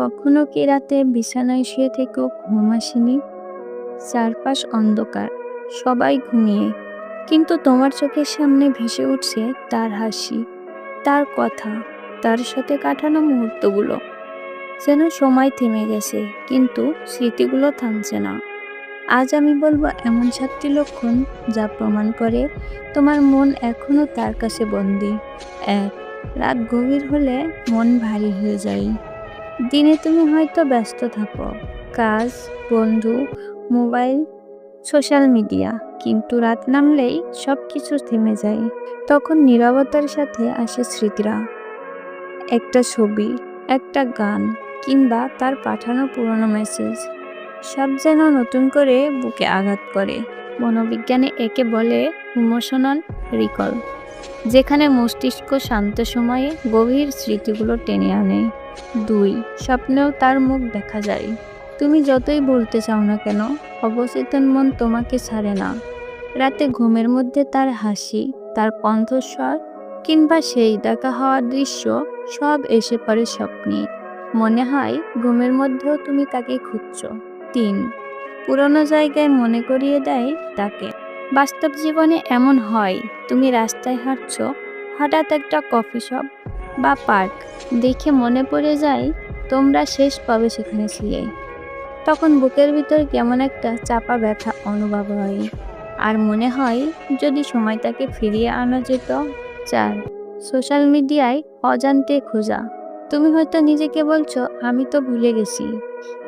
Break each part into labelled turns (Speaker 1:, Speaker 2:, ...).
Speaker 1: কখনো কি রাতে বিছানায় শুয়ে থেকেও ঘুম আসেনি? চারপাশ অন্ধকার, সবাই ঘুমিয়ে। কিন্তু তোমার চোখের সামনে ভেসে উঠছে তার হাসি, তার কথা, তার সাথে কাটানো মুহূর্তগুলো। যেন সময় থেমে গেছে, কিন্তু স্মৃতিগুলো থামছে না। আজ আমি বলব এমন সাতটি লক্ষণ যা প্রমাণ করে তোমার মন এখনও তার কাছে বন্দি। এক, রাত গভীর হলে মন ভারী হয়ে যায়। দিনে তুমি হয়তো ব্যস্ত থাকো। কাজ, বন্ধু, মোবাইল, সোশ্যাল মিডিয়া। কিন্তু রাত নামলেই সব কিছু থেমে যায়। তখন নিরবতার সাথে আসে স্মৃতিরা। একটা ছবি, একটা গান, কিংবা তার পাঠানো পুরনো মেসেজ সব যেন নতুন করে বুকে আঘাত করে। মনোবিজ্ঞানে একে বলে ইমোশনাল রিকল যেখানে মস্তিষ্ক শান্ত সময়ে গভীর স্মৃতিগুলো টেনে আনে। দুই, স্বপ্নেও তার মুখ দেখা যায়। তুমি যতই বলতে চাও না কেন, অবচেতন মন তোমাকে ছাড়ে না। রাতে ঘুমের মধ্যে তার হাসি, তার কণ্ঠস্বর কিংবা সেই দেখা হওয়ার দৃশ্য সব এসে পড়ে স্বপ্নে। মনে হয় ঘুমের মধ্যেও তুমি তাকে খুঁজছ। তিন, পুরনো জায়গায় মনে করিয়ে দেয় তাকে। বাস্তব জীবনে এমন হয়, তুমি রাস্তায় হাঁটছ, হঠাৎ একটা কফি শপ বা পার্ক দেখে মনে পড়ে যায় তোমরা শেষ পাবে সেখানে ছিলে। তখন বুকের ভিতর কেমন একটা চাপা ব্যথা অনুভব হয়। আর মনে হয় যদি সময়টাকে ফিরিয়ে আনা যেত, চার, সোশ্যাল মিডিয়ায় অজান্তে খোঁজা। তুমি হয়তো নিজেকে বলছো, আমি তো ভুলে গেছি।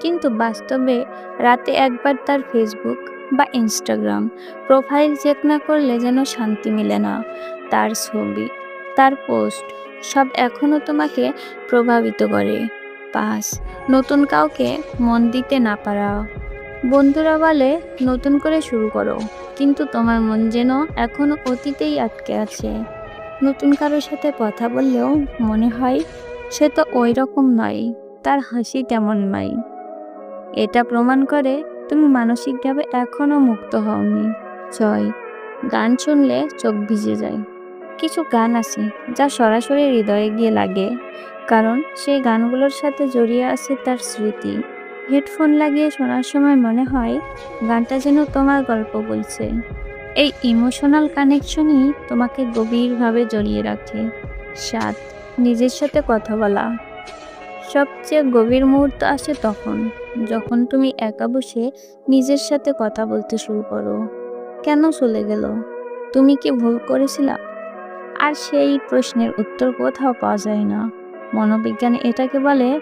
Speaker 1: কিন্তু বাস্তবে রাতে একবার তার ফেসবুক বা ইনস্টাগ্রাম প্রোফাইল চেক না করলে যেন শান্তি মিলে না। তার ছবি, তার পোস্ট সব এখনও তোমাকে প্রভাবিত করে। পাঁচ নতুন কাউকে মন দিতে না পারা বন্ধুরা বলে, নতুন করে শুরু করো, কিন্তু তোমার মন যেন এখনও অতীতেই আটকে আছে। নতুন কারোর সাথে কথা বললেও মনে হয় সে তো ওই রকম নয়, তার হাসি তেমন নয়। এটা প্রমাণ করে তুমি মানসিকভাবে এখনও মুক্ত হওনি। ছয় গান শুনলে চোখ ভিজে যায়। কিছু গান আছে যা সরাসরি হৃদয়ে গিয়ে লাগে, কারণ সেই গানগুলোর সাথে জড়িয়ে আছে তার স্মৃতি। হেডফোন লাগিয়ে শোনার সময় মনে হয় গানটা যেন তোমার গল্প বলছে। এই ইমোশনাল কানেকশনই তোমাকে গভীরভাবে জড়িয়ে রাখে। সাত নিজের সাথে কথা বলা। সবচেয়ে গভীর মুহূর্ত আসে তখন। যখন তুমি একা বসে নিজের সাথে কথা বলতে শুরু করো, কেন চলে গেল? তুমি কি ভুল করেছিলা? আর সেই প্রশ্নের উত্তর কোথাও পাওয়া যায় না। মনোবিজ্ঞানে এটাকে বলে,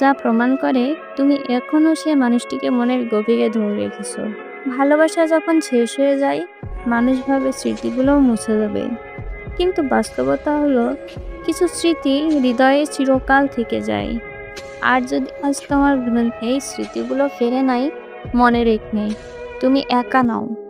Speaker 1: যা প্রমাণ করে তুমি এখনও সে মানুষটিকে মনের গভীরে ধরে রেখেছো। ভালোবাসা যখন শেষ হয়ে যায়, মানুষ ভাবে স্মৃতিগুলোও মুছে যাবে কিন্তু বাস্তবতা হলো, কিছু স্মৃতি হৃদয়ে চিরকাল থেকে যায়। আর যদি আজ তোমার এই স্মৃতিগুলো ফেরে নাই মনে রেখ নেই। তুমি একা নাও।